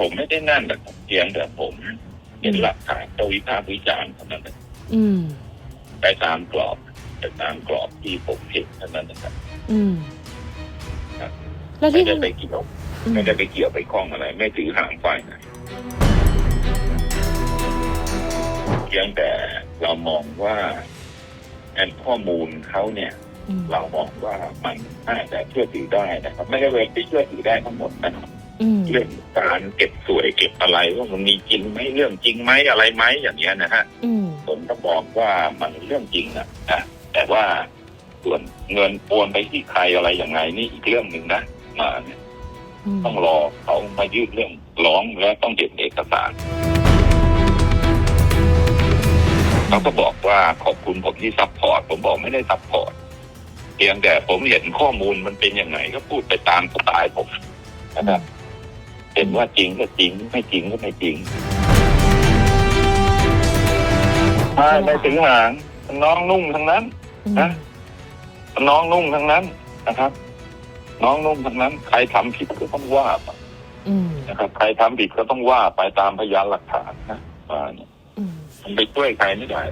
ผมไม่ได้นั่นแต่เพียงแต่ผมเห็นหลักฐานก็วิพากษ์วิจารณ์เท่านั้นเองอืมไปตามกรอบไปตามกรอบที่ผมเห็นเท่านั้นนะครับอืมครับแล้วไม่ที่ได้ไปเกี่ยวอืมไม่ได้ไปเกี่ยวไปข้องอะไร ไม่ถือหางฝ่ายไหนเพียงแต่เรามองว่าแอนข้อมูลเขาเนี่ยอืมเรามองว่ามันน่าจะเชื่อถือได้นะครับ ไม่ได้เวทีเชื่อถือได้ทั้งหมดนะครับอืม เรื่องการเก็บสวยเก็บอะไรว่ามันมีจริงไหมเรื่องจริงไหมอะไรไหมอย่างเงี้ยนะฮะอืมผมก็บอกว่ามันเรื่องจริงนะนะแต่ว่าส่วนเงินโอนไปที่ใครอะไรยังไงนี่อีกเรื่องหนึ่งนะมาเนี่ยมต้องรอเขามายื่นเรื่องร้องแล้วต้องเห็นเอกสารเขาก็บอกว่าขอบคุณผมที่ซัพพอร์ตผมบอกไม่ได้ซัพพอร์ตเพียงแต่ผมเห็นข้อมูลมันเป็นยังไงก็พูดไปตามสไตล์ผมนะครับเห็นว่าจริงก็จริง ไม่จริงก็ไม่จริงไม่ไม่ถึงหางน้องนุ่งทั้งนั้นอืมนะน้องนุ่งทั้งนั้นนะครับ น้องนุ่งทั้งนั้น ใครทำผิดก็ต้องว่าไปอืมนะครับใครทำผิดก็ต้องว่าไปตามพยานหลักฐานนะว่าเนี่ยอืมมันไปช่วยใครไม่ได้